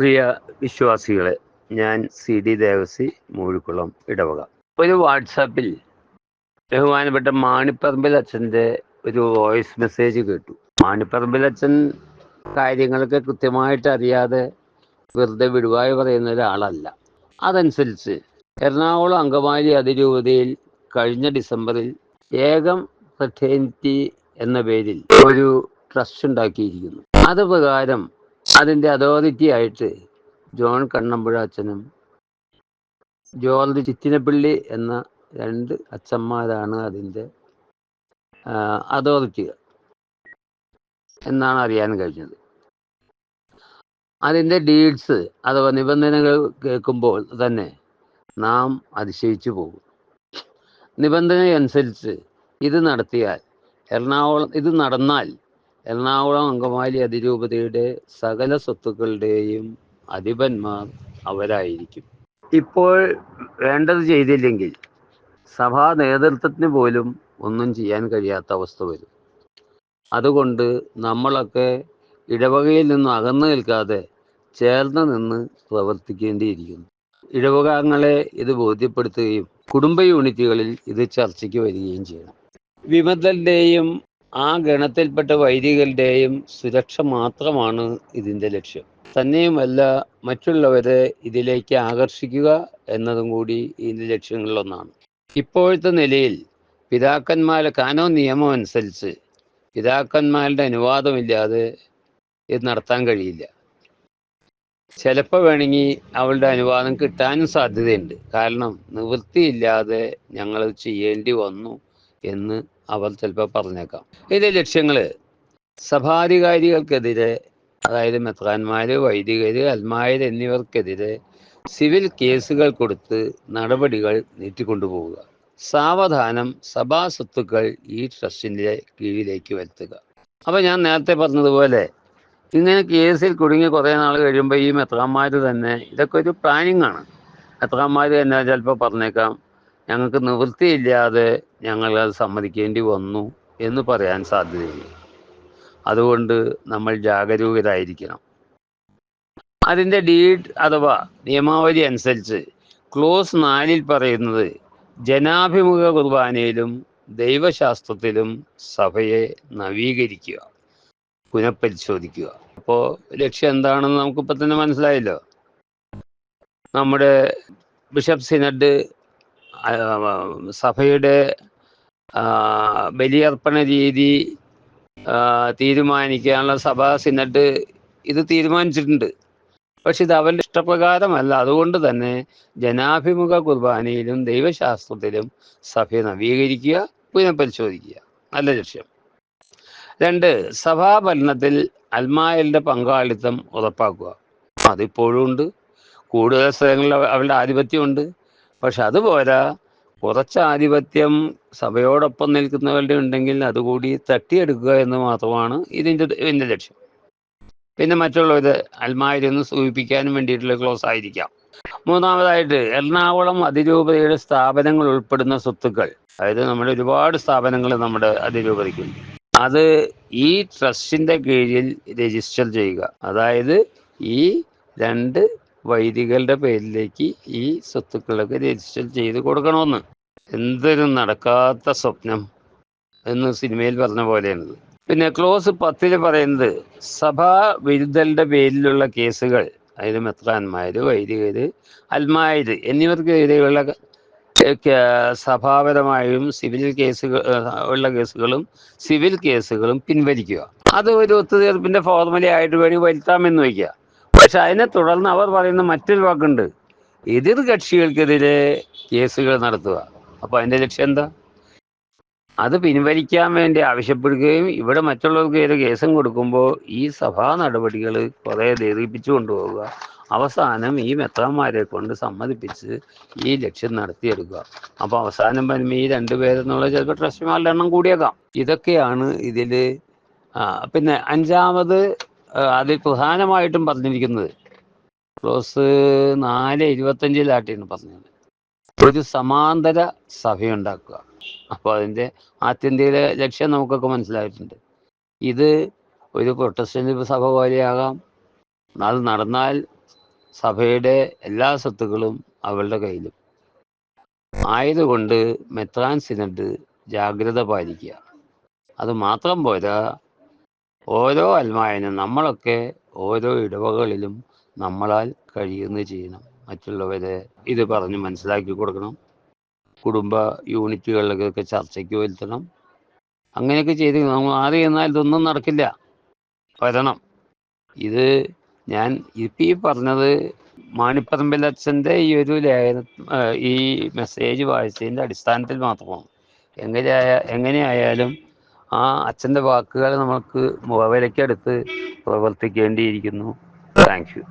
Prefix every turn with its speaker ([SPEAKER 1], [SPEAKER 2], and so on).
[SPEAKER 1] പ്രിയ വിശ്വാസികളെ ഞാൻ C D Devasi Moozhikkulam ഇടവക. ഒരു വാട്സാപ്പിൽ ബഹുമാനപ്പെട്ട മാണിപ്പറമ്പിൽ അച്ഛന്റെ ഒരു വോയിസ് മെസ്സേജ് കേട്ടു. മാണിപ്പറമ്പിൽ അച്ഛൻ കാര്യങ്ങളൊക്കെ കൃത്യമായിട്ട് അറിയാതെ വെറുതെ വിടുവായി പറയുന്ന ഒരാളല്ല. അതനുസരിച്ച് എറണാകുളം അങ്കമാലി അതിരൂപതയിൽ കഴിഞ്ഞ ഡിസംബറിൽ ഏകം ഫ്രറ്റേണിറ്റി എന്ന പേരിൽ ഒരു ട്രസ്റ്റ് ഉണ്ടാക്കിയിരിക്കുന്നു. അത് പ്രകാരം അതിന്റെ അതോറിറ്റി ആയിട്ട് ജോൺ കണ്ണമ്പുഴ അച്ഛനും ജോർജ് ചിറ്റിനപ്പള്ളി എന്ന രണ്ട് അച്ഛന്മാരാണ് അതിന്റെ അതോറിറ്റികൾ എന്നാണ് അറിയാൻ കഴിഞ്ഞത്. അതിന്റെ ഡീഡ്സ് അഥവാ നിബന്ധനകൾ കേൾക്കുമ്പോൾ തന്നെ നാം അതിശയിച്ചു പോകും. നിബന്ധനയനുസരിച്ച് ഇത് നടത്തിയാൽ എറണാകുളം ഇത് നടന്നാൽ എറണാകുളം അങ്കമാലി അതിരൂപതയുടെ സകല സ്വത്തുക്കളുടെയും അധിപന്മാർ അവരായിരിക്കും. ഇപ്പോൾ വേണ്ടത് ചെയ്തില്ലെങ്കിൽ സഭാ നേതൃത്വത്തിന് പോലും ഒന്നും ചെയ്യാൻ കഴിയാത്ത അവസ്ഥ വരും. അതുകൊണ്ട് നമ്മളൊക്കെ ഇടവകയിൽ നിന്ന് അകന്നു നിൽക്കാതെ ചേർന്ന് നിന്ന് പ്രവർത്തിക്കേണ്ടിയിരിക്കുന്നു. ഇടവകാംഗങ്ങളെ ഇത് ബോധ്യപ്പെടുത്തുകയും കുടുംബ യൂണിറ്റുകളിൽ ഇത് ചർച്ചയ്ക്ക് വരികയും ചെയ്യണം. വിമതരുടെയും ആ ഗണത്തിൽപ്പെട്ട വൈദികരുടെയും സുരക്ഷ മാത്രമാണ് ഇതിന്റെ ലക്ഷ്യം. തന്നെയുമല്ല മറ്റുള്ളവരെ ഇതിലേക്ക് ആകർഷിക്കുക എന്നതും കൂടി ഇതിന്റെ ലക്ഷ്യങ്ങളിലൊന്നാണ് ഇപ്പോഴത്തെ നിലയിൽ പിതാക്കന്മാരെ കാനോ നിയമം അനുസരിച്ച് പിതാക്കന്മാരുടെ അനുവാദമില്ലാതെ ഇത് നടത്താൻ കഴിയില്ല. ചിലപ്പോൾ വേണമെങ്കിൽ അവളുടെ അനുവാദം കിട്ടാനും സാധ്യതയുണ്ട്. കാരണം നിവൃത്തിയില്ലാതെ ഞങ്ങൾ ചെയ്യേണ്ടി വന്നു എന്ന് അവർ ചിലപ്പോൾ പറഞ്ഞേക്കാം. ഇതിന്റെ ലക്ഷ്യങ്ങൾ സഭാധികാരികൾക്കെതിരെ അതായത് മെത്രാന്മാർ വൈദികർ അൽമായർ എന്നിവർക്കെതിരെ സിവിൽ കേസുകൾ കൊടുത്ത് നടപടികൾ നീട്ടിക്കൊണ്ടുപോവുക. സാവധാനം സഭാ സ്വത്തുക്കൾ ഈ ട്രസ്റ്റിന്റെ കീഴിലേക്ക് വരുത്തുക. അപ്പോൾ ഞാൻ നേരത്തെ പറഞ്ഞതുപോലെ ഇങ്ങനെ കേസിൽ കുടുങ്ങി കുറേ നാൾ കഴിയുമ്പോൾ ഈ മെത്രാന്മാർ തന്നെ ഇതൊക്കെ ഒരു പ്ലാനിങ് ആണ്. മെത്രാന്മാർ തന്നെ ചിലപ്പോൾ പറഞ്ഞേക്കാം ഞങ്ങൾക്ക് നിവൃത്തിയില്ലാതെ ഞങ്ങൾ അത് സമ്മതിക്കേണ്ടി വന്നു എന്ന് പറയാൻ സാധ്യതയില്ല. അതുകൊണ്ട് നമ്മൾ ജാഗരൂകരായിരിക്കണം. അതിന്റെ ഡീഡ് അഥവാ നിയമാവലി അനുസരിച്ച് ക്ലോസ് നാലിൽ പറയുന്നത് ജനാഭിമുഖ കുർബാനയിലും ദൈവശാസ്ത്രത്തിലും സഭയെ നവീകരിക്കുക പുനഃപരിശോധിക്കുക. അപ്പോൾ ലക്ഷ്യം എന്താണെന്ന് നമുക്കിപ്പോൾ തന്നെ മനസ്സിലായല്ലോ. നമ്മുടെ ബിഷപ്പ് സിനഡ് സഭയുടെ ബലിയർപ്പണ രീതി തീരുമാനിക്കാനുള്ള സഭാ സിനഡ് ഇത് തീരുമാനിച്ചിട്ടുണ്ട്. പക്ഷെ ഇത് അവരുടെ ഇഷ്ടപ്രകാരമല്ല. അതുകൊണ്ട് തന്നെ ജനാഭിമുഖ കുർബാനയിലും ദൈവശാസ്ത്രത്തിലും സഭ നവീകരിക്കുക പുനഃപരിശോധിക്കുക. നല്ല ലക്ഷ്യം. രണ്ട് സഭാഭരണത്തിൽ അൽമായലിന്റെ പങ്കാളിത്തം ഉറപ്പാക്കുക. അതിപ്പോഴും ഉണ്ട്. കൂടുതൽ സ്ഥലങ്ങളിൽ അവരുടെ ആധിപത്യമുണ്ട്. പക്ഷെ അതുപോരാ കുറച്ച് ആധിപത്യം സഭയോടൊപ്പം നിൽക്കുന്നവരുടെ ഉണ്ടെങ്കിൽ അതുകൂടി തട്ടിയെടുക്കുക എന്ന് മാത്രമാണ് ഇതിന്റെ ഇതിന്റെ ലക്ഷ്യം. പിന്നെ മറ്റുള്ളവർ അൽമാരിന്ന് സൂചിപ്പിക്കാനും വേണ്ടിയിട്ടുള്ള ക്ലോസ് ആയിരിക്കാം. മൂന്നാമതായിട്ട് എറണാകുളം അതിരൂപതയുടെ സ്ഥാപനങ്ങൾ ഉൾപ്പെടുന്ന സ്വത്തുക്കൾ. അതായത് നമ്മുടെ ഒരുപാട് സ്ഥാപനങ്ങൾ നമ്മുടെ അതിരൂപതയ്ക്കുണ്ട്. അത് ഈ ട്രസ്റ്റിന്റെ കീഴിൽ രജിസ്റ്റർ ചെയ്യുക. അതായത് ഈ രണ്ട് വൈദികളുടെ പേരിലേക്ക് ഈ സ്വത്തുക്കളൊക്കെ രജിസ്റ്റർ ചെയ്ത് കൊടുക്കണമെന്ന്. എന്തൊരു നടക്കാത്ത സ്വപ്നം എന്ന് സിനിമയിൽ പറഞ്ഞ പോലെയാണിത്. പിന്നെ ക്ലോസ് പത്തിൽ പറയുന്നത് സഭാ വിരുദ്ധരുടെ പേരിലുള്ള കേസുകൾ അതായത് മെത്രാന്മാർ വൈദികർ അൽമായർ എന്നിവർക്കെതിരെയുള്ള സഭാപരമായും സിവിൽ കേസുകൾ ഉള്ള കേസുകളും സിവിൽ കേസുകളും പിൻവലിക്കുക. അത് ഒരു ഒത്തുതീർപ്പിന്റെ ഫോർമലി ആയിട്ട് വേണ്ടി വരുത്താമെന്ന് വയ്ക്കുക. പക്ഷെ അതിനെ തുടർന്ന് അവർ പറയുന്ന മറ്റൊരു വാക്കുണ്ട്. എതിർ കക്ഷികൾക്കെതിരെ കേസുകൾ നടത്തുക. അപ്പൊ അതിന്റെ ലക്ഷ്യം എന്താ? അത് പിൻവലിക്കാൻ വേണ്ടി ആവശ്യപ്പെടുകയും ഇവിടെ മറ്റുള്ളവർക്ക് കേസും കൊടുക്കുമ്പോൾ ഈ സഭാ നടപടികൾ കുറേ ദീർഘിപ്പിച്ചു കൊണ്ടുപോവുക. അവസാനം ഈ മെത്രാന്മാരെ കൊണ്ട് സമ്മതിപ്പിച്ച് ഈ ലക്ഷ്യം നടത്തിയെടുക്കുക. അപ്പോൾ അവസാനം വരുമ്പോൾ ഈ രണ്ടുപേരെന്നുള്ള ചിലപ്പോൾ ട്രസ്റ്റിമാരുടെ എണ്ണം കൂടിയേക്കാം. ഇതൊക്കെയാണ് ഇതിൽ പിന്നെ അഞ്ചാമത് അതിൽ പ്രധാനമായിട്ടും പറഞ്ഞിരിക്കുന്നത് ക്ലോസ് നാല് ഇരുപത്തഞ്ചിലാട്ടിയാണ് പറഞ്ഞത്. ഒരു സമാന്തര സഭയുണ്ടാക്കുക. അപ്പോൾ അതിന്റെ ആത്യന്തിക ലക്ഷ്യം നമുക്കൊക്കെ മനസ്സിലായിട്ടുണ്ട്. ഇത് ഒരു പ്രൊട്ടസ്റ്റന്റ് സഭ പോലെയാകാം. അത് നടന്നാൽ സഭയുടെ എല്ലാ സ്വത്തുക്കളും അവളുടെ കയ്യിലും. ആയതുകൊണ്ട് മെത്രാൻ സിനഡ് ജാഗ്രത പാലിക്കുക. അത് മാത്രം പോരാ ഓരോ അൽമായനും നമ്മളൊക്കെ ഓരോ ഇടവകളിലും നമ്മളാൽ കഴിയുന്ന ചെയ്യണം മറ്റുള്ളവരെ ഇത് പറഞ്ഞ് മനസ്സിലാക്കി കൊടുക്കണം. കുടുംബ യൂണിറ്റുകളിലൊക്കെ ചർച്ചയ്ക്ക് വരുത്തണം. അങ്ങനെയൊക്കെ ചെയ്ത് നമ്മൾ ആദ്യം എന്നാൽ ഇതൊന്നും നടക്കില്ല. വരണം. ഇത് ഞാൻ ഇപ്പം ഈ പറഞ്ഞത് മാണിപ്പറമ്പിൽ അച്ഛന്റെ ഈ ഒരു ലേഖന ഈ മെസ്സേജ് വായിച്ചതിന്റെ അടിസ്ഥാനത്തിൽ മാത്രമാണ്. എങ്ങനെയായ എങ്ങനെയായാലും ആ അച്ഛന്റെ വാക്കുകൾ നമുക്ക് മുഖവിലക്കെടുത്ത് പ്രവർത്തിക്കേണ്ടിയിരിക്കുന്നു. Thank you